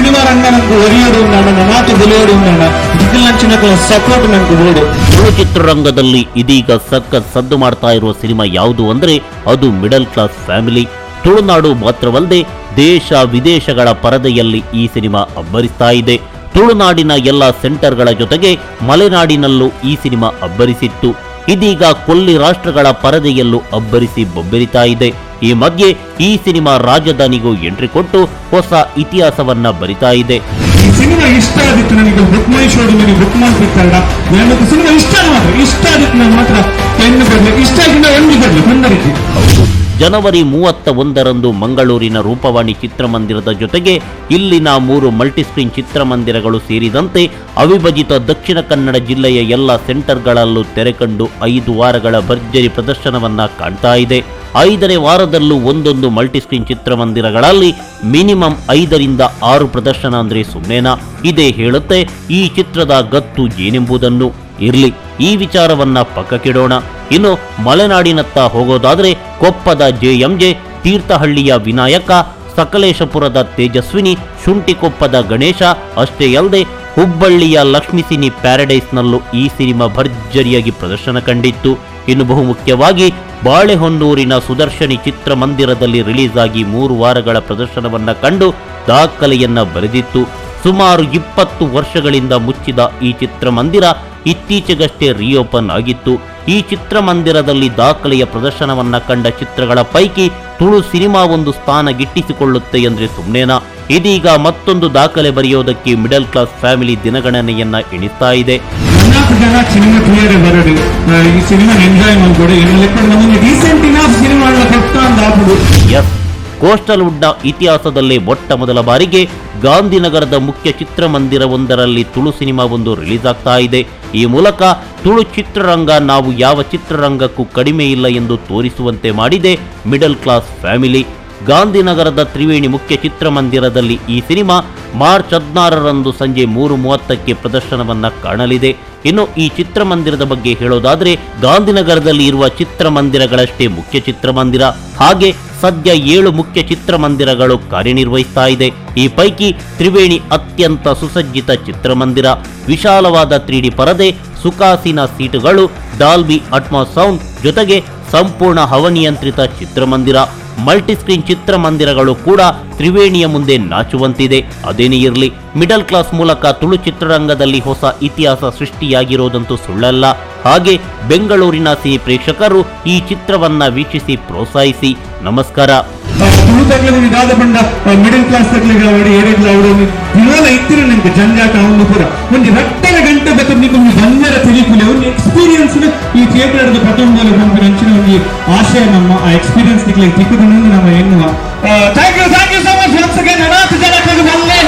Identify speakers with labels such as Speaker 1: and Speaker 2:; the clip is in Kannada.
Speaker 1: సినిమా రంగం నాకు ఒరియడు ఉన్నాడు నా మాట తెలియడు ఉన్నాడు ఇది నచ్చిన సపోర్ట్ నాకు ఓడు
Speaker 2: ತುಳು ಚಿತ್ರರಂಗದಲ್ಲಿ ಇದೀಗ ಸಖತ್ ಸದ್ದು ಮಾಡ್ತಾ ಇರುವ ಸಿನಿಮಾ ಯಾವುದು ಅಂದ್ರೆ ಅದು ಮಿಡಲ್ ಕ್ಲಾಸ್ ಫ್ಯಾಮಿಲಿ ತುಳುನಾಡು ಮಾತ್ರವಲ್ಲದೆ ದೇಶ ವಿದೇಶಗಳ ಪರದೆಯಲ್ಲಿ ಈ ಸಿನಿಮಾ ಅಬ್ಬರಿಸ್ತಾ ಇದೆ ತುಳುನಾಡಿನ ಎಲ್ಲ ಸೆಂಟರ್ಗಳ ಜೊತೆಗೆ ಮಲೆನಾಡಿನಲ್ಲೂ ಈ ಸಿನಿಮಾ ಅಬ್ಬರಿಸಿತ್ತು ಇದೀಗ ಕೊಲ್ಲಿ ರಾಷ್ಟ್ರಗಳ ಪರದೆಯಲ್ಲೂ ಅಬ್ಬರಿಸಿ ಬೊಬ್ಬರಿತಾ ಇದೆ ಈ ಮಧ್ಯೆ ಈ ಸಿನಿಮಾ ರಾಜಧಾನಿಗೂ ಎಂಟ್ರಿ ಕೊಟ್ಟು ಹೊಸ ಇತಿಹಾಸವನ್ನ ಬರಿತಾ ಇದೆ.
Speaker 1: ಈ ಸಿನಿಮಾ ಇಷ್ಟ ಆದಿತ್ತು ನನಗೆ. ಬುಕ್ ಮೈ ಶೋಡ್ ನನಗೆ ಬುಕ್ ನನಗೆ ಸಿನಿಮಾ ಇಷ್ಟ ಮಾತ್ರ. ಇಷ್ಟ ಆದಿತ್ತು ನಾನು ಮಾತ್ರ. ಹೆಣ್ಣು ಬರಲಿ ಇಷ್ಟ ಆಗಿಲ್ಲ ಹೆಣ್ಣು ಬರಲಿ ಬಂದರಿಗೆ
Speaker 2: ಜನವರಿ ಮೂವತ್ತ ಒಂದರಂದು ಮಂಗಳೂರಿನ ರೂಪವಾಣಿ ಚಿತ್ರಮಂದಿರದ ಜೊತೆಗೆ ಇಲ್ಲಿನ ಮೂರು ಮಲ್ಟಿಸ್ಕ್ರೀನ್ ಚಿತ್ರಮಂದಿರಗಳು ಸೇರಿದಂತೆ ಅವಿಭಜಿತ ದಕ್ಷಿಣ ಕನ್ನಡ ಜಿಲ್ಲೆಯ ಎಲ್ಲ ಸೆಂಟರ್ಗಳಲ್ಲೂ ತೆರೆಕಂಡು ಐದು ವಾರಗಳ ಭರ್ಜರಿ ಪ್ರದರ್ಶನವನ್ನ ಕಾಣ್ತಾ ಇದೆ. ಐದನೇ ವಾರದಲ್ಲೂ ಒಂದೊಂದು ಮಲ್ಟಿಸ್ಕ್ರೀನ್ ಚಿತ್ರಮಂದಿರಗಳಲ್ಲಿ ಮಿನಿಮಮ್ ಐದರಿಂದ ಆರು ಪ್ರದರ್ಶನ ಅಂದರೆ ಸುಮ್ಮನೆನಾ ಇದೇ ಹೇಳುತ್ತೆ ಈ ಚಿತ್ರದ ಗತ್ತು ಏನೆಂಬುದನ್ನು. ಇರ್ಲಿ, ಈ ವಿಚಾರವನ್ನ ಪಕ್ಕಕ್ಕಿಡೋಣ. ಇನ್ನು ಮಲೆನಾಡಿನತ್ತ ಹೋಗೋದಾದ್ರೆ ಕೊಪ್ಪದ ಜೆಎಂಜೆ ತೀರ್ಥಹಳ್ಳಿಯ ವಿನಾಯಕ, ಸಕಲೇಶಪುರದ ತೇಜಸ್ವಿನಿ, ಶುಂಠಿಕೊಪ್ಪದ ಗಣೇಶ, ಅಷ್ಟೇ ಅಲ್ಲದೆ ಹುಬ್ಬಳ್ಳಿಯ ಲಕ್ಷ್ಮಿಸಿನಿ ಪ್ಯಾರಡೈಸ್ನಲ್ಲೂ ಈ ಸಿನಿಮಾ ಭರ್ಜರಿಯಾಗಿ ಪ್ರದರ್ಶನ ಕಂಡಿತ್ತು. ಇನ್ನು ಬಹುಮುಖ್ಯವಾಗಿ ಬಾಳೆಹೊನ್ನೂರಿನ ಸುದರ್ಶನಿ ಚಿತ್ರಮಂದಿರದಲ್ಲಿ ರಿಲೀಸ್ ಆಗಿ ಮೂರು ವಾರಗಳ ಪ್ರದರ್ಶನವನ್ನ ಕಂಡು ದಾಖಲೆಯನ್ನ ಬರೆದಿತ್ತು. ಸುಮಾರು ಇಪ್ಪತ್ತು ವರ್ಷಗಳಿಂದ ಮುಚ್ಚಿದ ಈ ಚಿತ್ರಮಂದಿರ ಇತ್ತೀಚೆಗಷ್ಟೇ ರಿಓಪನ್ ಆಗಿತ್ತು. ಈ ಚಿತ್ರಮಂದಿರದಲ್ಲಿ ದಾಖಲೆಯ ಪ್ರದರ್ಶನವನ್ನ ಕಂಡ ಚಿತ್ರಗಳ ಪೈಕಿ ತುಳು ಸಿನಿಮಾ ಒಂದು ಸ್ಥಾನ ಗಿಟ್ಟಿಸಿಕೊಳ್ಳುತ್ತೆ ಎಂದರೆ ಸುಮ್ನೇನಾ? ಇದೀಗ ಮತ್ತೊಂದು ದಾಖಲೆ ಬರೆಯೋದಕ್ಕೆ ಮಿಡಲ್ ಕ್ಲಾಸ್ ಫ್ಯಾಮಿಲಿ ದಿನಗಣನೆಯನ್ನ ಎಣಿಸ್ತಾ ಇದೆ.
Speaker 1: ಈ ಸಿನಿಮಾ ಎಂಜಾಯ್ ಮಾಡ್ಕೊಡು ಏನು ಲೆಕ್ಕ ನಮಗೆ ಡೀಸೆಂಟ್ ಇನಾಫ್ ಸಿನಿಮಾ ಕೊಟ್ಟ ಅಂತ ಆಗ್ಬಿಡು
Speaker 2: ಎಸ್ ಕೋಸ್ಟಲ್ ವುಡ್ನ ಇತಿಹಾಸದಲ್ಲೇ ಮೊಟ್ಟ ಮೊದಲ ಬಾರಿಗೆ ಗಾಂಧಿನಗರದ ಮುಖ್ಯ ಚಿತ್ರಮಂದಿರವೊಂದರಲ್ಲಿ ತುಳು ಸಿನಿಮಾ ಒಂದು ರಿಲೀಸ್ ಆಗ್ತಾ ಇದೆ. ಈ ಮೂಲಕ ತುಳು ಚಿತ್ರರಂಗ ನಾವು ಯಾವ ಚಿತ್ರರಂಗಕ್ಕೂ ಕಡಿಮೆ ಇಲ್ಲ ಎಂದು ತೋರಿಸುವಂತೆ ಮಾಡಿದೆ ಮಿಡಲ್ ಕ್ಲಾಸ್ ಫ್ಯಾಮಿಲಿ ಗಾಂಧಿನಗರದ ತ್ರಿವೇಣಿ ಮುಖ್ಯ ಚಿತ್ರಮಂದಿರದಲ್ಲಿ ಈ ಸಿನಿಮಾ ಮಾರ್ಚ್ ಹದಿನಾರರಂದು ಸಂಜೆ ಮೂರು ಮೂವತ್ತಕ್ಕೆ ಪ್ರದರ್ಶನವನ್ನು ಕಾಣಲಿದೆ. ಇನ್ನು ಈ ಚಿತ್ರಮಂದಿರದ ಬಗ್ಗೆ ಹೇಳೋದಾದ್ರೆ ಗಾಂಧಿನಗರದಲ್ಲಿ ಇರುವ ಚಿತ್ರಮಂದಿರಗಳಷ್ಟೇ ಮುಖ್ಯ ಚಿತ್ರಮಂದಿರ. ಹಾಗೆ ಸದ್ಯ ಏಳು ಮುಖ್ಯ ಚಿತ್ರಮಂದಿರಗಳು ಕಾರ್ಯನಿರ್ವಹಿಸ್ತಾ ಇದೆ. ಈ ಪೈಕಿ ತ್ರಿವೇಣಿ ಅತ್ಯಂತ ಸುಸಜ್ಜಿತ ಚಿತ್ರಮಂದಿರ. ವಿಶಾಲವಾದ ತ್ರೀಡಿ ಪರದೆ ಸುಖಾಸೀನ ಸೀಟುಗಳು, ಡಾಲ್ಬಿ ಅಟ್ಮಾ ಸೌಂಡ್ ಜೊತೆಗೆ ಸಂಪೂರ್ಣ ಹವನಿಯಂತ್ರಿತ ಚಿತ್ರಮಂದಿರ. ಮಲ್ಟಿಸ್ಕ್ರೀನ್ ಚಿತ್ರಮಂದಿರಗಳು ಕೂಡ ತ್ರಿವೇಣಿಯ ಮುಂದೆ ನಾಚುವಂತಿದೆ. ಅದೇನೇ ಇರಲಿ, ಮಿಡಲ್ ಕ್ಲಾಸ್ ಮೂಲಕ ತುಳು ಚಿತ್ರರಂಗದಲ್ಲಿ ಹೊಸ ಇತಿಹಾಸ ಸೃಷ್ಟಿಯಾಗಿರೋದಂತೂ ಸುಳ್ಳಲ್ಲ. ಹಾಗೆ ಬೆಂಗಳೂರಿನ ಸಿಹಿ ಪ್ರೇಕ್ಷಕರು ಈ ಚಿತ್ರವನ್ನ ವೀಕ್ಷಿಸಿ ಪ್ರೋತ್ಸಾಹಿಸಿ. ನಮಸ್ಕಾರ.
Speaker 1: ಮಿಡಲ್ ಕ್ಲಾಸ್ ಏನಿಲ್ಲ ಅವರು ಇತ್ತಿರ ಜಂಜಾಟ, ಅವನು ಕೂಡ. ಒಂದು ರಟ್ಟನ ಗಂಟೆ ನಿಮ್ಗೆ ಸಿಗ್ಲಿ ಚಿಕ್ಕದಿನಿಂದ ನಮ್ಮ ಹೆಣ್ಣು thank you thank you so much once again ಅನಾಥ ಜನಕ್ಕೆ ಬಂದೆ